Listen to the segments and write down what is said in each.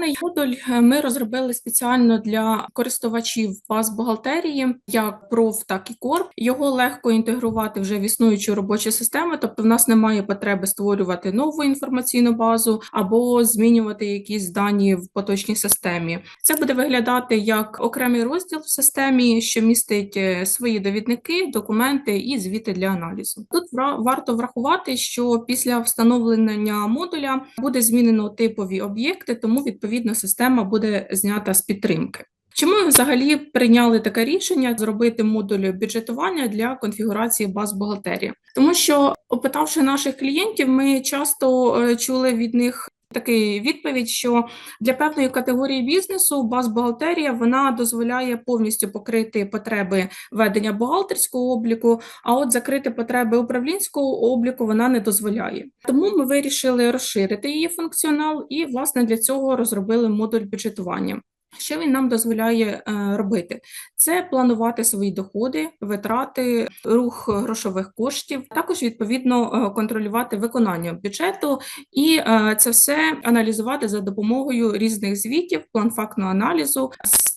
Даний модуль е, ми розробили спеціально для користувачів баз бухгалтерії, як проф, так і корп. Його легко інтегрувати вже в існуючу робочу систему, тобто в нас немає потреби створювати нову інформаційну базу або змінювати якісь дані в поточній системі. Це буде виглядати як окремий розділ в системі, що містить е, свої довідники, документи і звіти для аналізу. Тут варто врахувати, що після встановлення модуля буде змінено типові об'єкти, тому відповідно система буде знята з підтримки. Чому взагалі прийняли таке рішення зробити модуль бюджетування для конфігурації баз бухгалтерії? Тому що, опитавши наших клієнтів, ми часто е, чули від них такий відповідь, що для певної категорії бізнесу баз бухгалтерія вона дозволяє повністю покрити потреби ведення бухгалтерського обліку, а от закрити потреби управлінського обліку вона не дозволяє. Тому ми вирішили розширити її функціонал і, власне, для цього розробили модуль бюджетування. Що він нам дозволяє е, робити? Це планувати свої доходи, витрати, рух грошових коштів, також відповідно е, контролювати виконання бюджету і е, це все аналізувати за допомогою різних звітів, план фактного аналізу.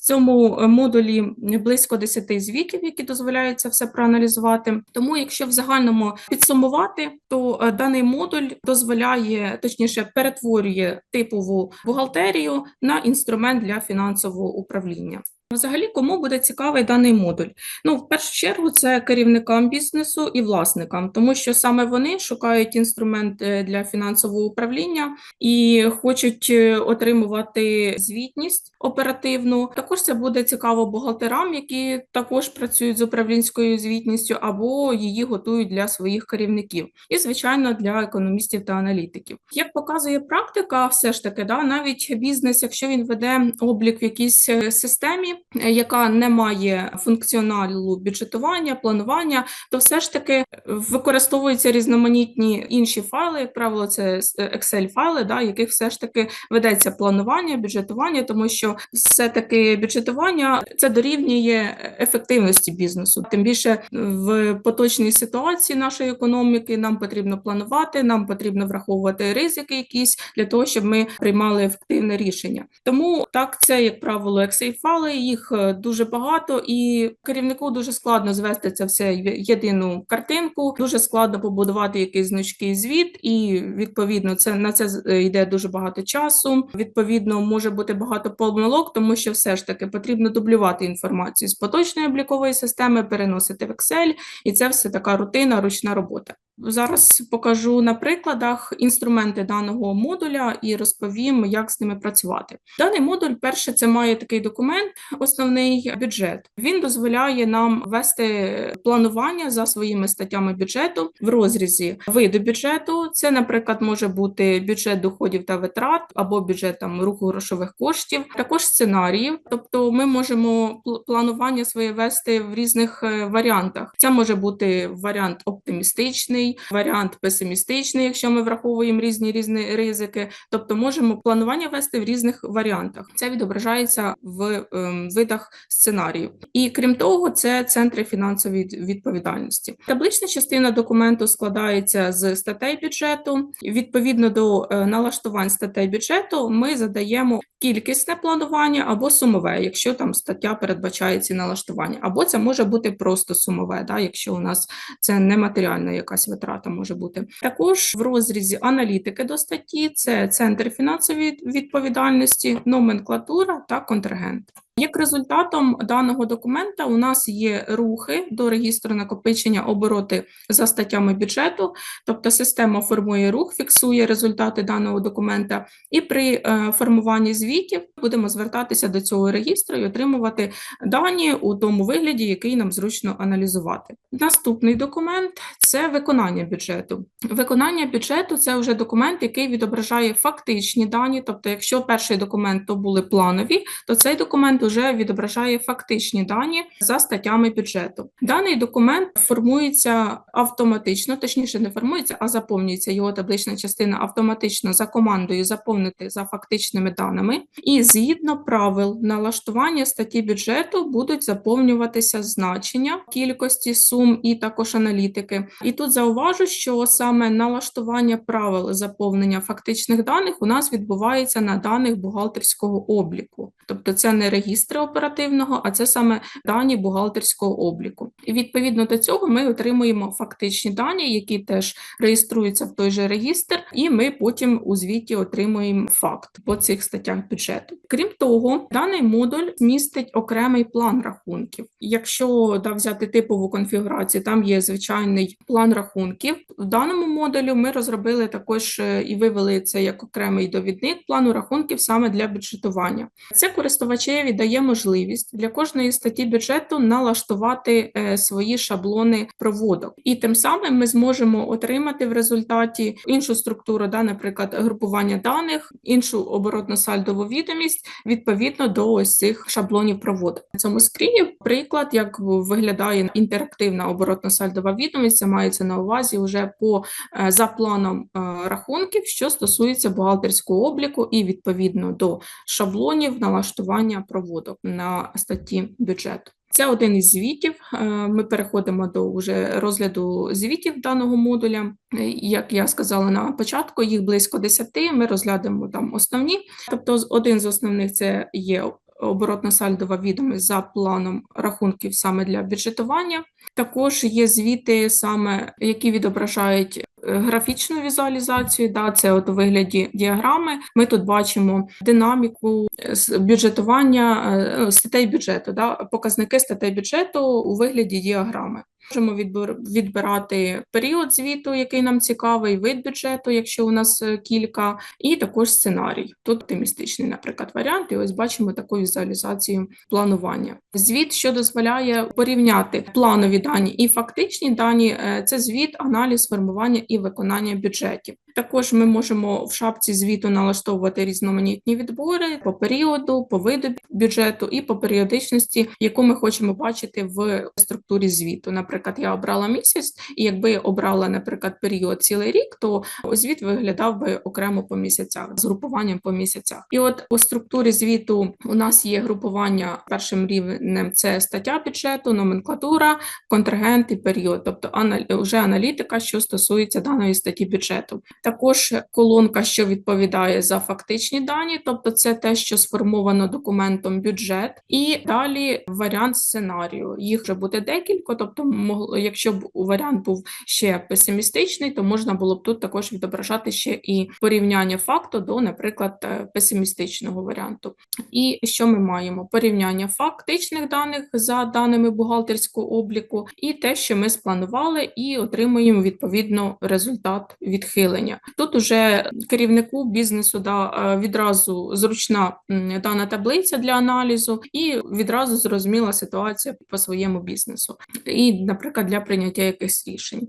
Цьому е, модулі близько 10 звітів, які дозволяють це все проаналізувати. Тому, якщо в загальному підсумувати, то е, даний модуль дозволяє, точніше, перетворює типову бухгалтерію на інструмент для фінансового управління. Взагалі, кому буде цікавий даний модуль? Ну, в першу чергу, це керівникам бізнесу і власникам, тому що саме вони шукають інструмент е, для фінансового управління і хочуть е, отримувати звітність оперативну. Також це буде цікаво бухгалтерам, які також працюють з управлінською звітністю або її готують для своїх керівників, і звичайно для економістів та аналітиків. Як показує практика, все ж таки, да, навіть бізнес, якщо він веде облік в якійсь е, системі, яка не має функціоналу бюджетування, планування, то все ж таки використовуються різноманітні інші файли, як правило, це Excel-файли, да, яких все ж таки ведеться планування, бюджетування, тому що все-таки бюджетування це дорівнює ефективності бізнесу. Тим більше в поточній ситуації нашої економіки нам потрібно планувати, нам потрібно враховувати ризики якісь для того, щоб ми приймали ефективне рішення. Тому так, це як правило Excel-файли, їх е, дуже багато, і керівнику дуже складно звести це все в єдину картинку. Дуже складно побудувати якийсь значкий звіт, і відповідно це на це е, йде дуже багато часу. Відповідно, може бути багато помилок, тому що все ж таки потрібно дублювати інформацію з поточної облікової системи, переносити в Excel, і це все така рутина, ручна робота. Зараз покажу на прикладах інструменти даного модуля і розповім, як з ними працювати. Даний модуль, перше, це має такий документ, основний бюджет. Він дозволяє нам вести планування за своїми статтями бюджету в розрізі виду бюджету. Це, наприклад, може бути бюджет доходів та витрат або бюджет там руху грошових коштів, також сценаріїв. Тобто, ми можемо планування своє вести в різних е, варіантах. Це може бути варіант оптимістичний, варіант песимістичний, якщо ми враховуємо різні різні ризики. Тобто, можемо планування вести в різних варіантах. Це відображається в ем, видах сценаріїв. І крім того, це центри фінансової відповідальності. Таблична частина документу складається з статей бюджету. Відповідно до е, налаштувань статей бюджету, ми задаємо кількісне планування або сумове, якщо там стаття передбачає ці налаштування, або це може бути просто сумове, да, якщо у нас це нематеріальна якась витрата може бути. Також в розрізі аналітики до статті це центр фінансової відповідальності, номенклатура та контрагент. Як результатом даного документа у нас є рухи до регістру накопичення обороти за статтями бюджету, тобто система формує рух, фіксує результати даного документа, і при е, формуванні звітів будемо звертатися до цього регістру і отримувати дані у тому вигляді, який нам зручно аналізувати. Наступний документ це виконання бюджету. Виконання бюджету це вже документ, який відображає фактичні дані. Тобто, якщо перший документ то були планові, то цей документ уже відображає фактичні дані за статтями бюджету. Даний документ формується автоматично, точніше, не формується, а заповнюється його таблична частина автоматично за командою заповнити за фактичними даними. І згідно правил налаштування статті бюджету будуть заповнюватися значення кількості сум і також аналітики. І тут зауважу, що саме налаштування правил заповнення фактичних даних у нас відбувається на даних бухгалтерського обліку, тобто це не регістри оперативного, а це саме дані бухгалтерського обліку. І відповідно до цього ми отримуємо фактичні дані, які теж реєструються в той же регістр, і ми потім у звіті отримуємо факт по цих статтях бюджету. Крім того, даний модуль містить окремий план рахунків. Якщо да, взяти типову конфігурацію, там є звичайний план рахунків. В даному модулю ми розробили також е, і вивели це як окремий довідник плану рахунків саме для бюджетування. Це користувачеві дає можливість для кожної статті бюджету налаштувати е, свої шаблони проводок, і тим самим ми зможемо отримати в результаті іншу структуру, да, наприклад, групування даних, іншу оборотно-сальдову відомість відповідно до ось цих шаблонів проводок. На цьому скріні приклад, як виглядає інтерактивна оборотно-сальдова відомість, це мається на увазі вже по е, за планом е, рахунків, що стосується бухгалтерського обліку, і відповідно до шаблонів налаштування проводок на статті бюджету. Це один із звітів. Е, Ми переходимо до вже розгляду звітів даного модуля. Е, Як я сказала на початку, їх близько 10, Ми розглянемо там основні. Тобто, один з основних це є оборотно-сальдова відомість за планом рахунків саме для бюджетування. Також є звіти, саме які відображають графічну візуалізацію. Да, це от у вигляді діаграми. Ми тут бачимо динаміку е, бюджетування е, статей бюджету, да, показники статей бюджету у вигляді діаграми. Можемо відбир- відбирати період звіту, який нам цікавий, вид бюджету, якщо у нас е, кілька, і також сценарій. Тут оптимістичний, наприклад, варіант. І ось бачимо таку візуалізацію планування. Звіт, що дозволяє порівняти планові дані і фактичні дані, е, це звіт, аналіз, формування і виконання бюджетів. Також ми можемо в шапці звіту налаштовувати різноманітні відбори по періоду, по виду бюджету і по періодичності, яку ми хочемо бачити в структурі звіту. Наприклад, я обрала місяць, і якби я обрала, наприклад, період цілий рік, то звіт виглядав би окремо по місяцях з групуванням по місяцях. І от у структурі звіту у нас є групування першим рівнем це стаття бюджету, номенклатура, контрагент і період, тобто анал- вже аналітика, що стосується даної статті бюджету. Також колонка, що відповідає за фактичні дані, тобто це те, що сформовано документом бюджет, і далі варіант сценарію. Їх вже буде декілька. Тобто, могло, якщо б варіант був ще песимістичний, то можна було б тут також відображати ще і порівняння факту до, наприклад, е, песимістичного варіанту. І що ми маємо? Порівняння фактичних даних за даними бухгалтерського обліку, і те, що ми спланували, і отримуємо відповідно результат відхилення. Тут уже керівнику бізнесу да, е, відразу зручна дана таблиця для аналізу, і відразу зрозуміла ситуація по своєму бізнесу, і, наприклад, для прийняття якихось рішень.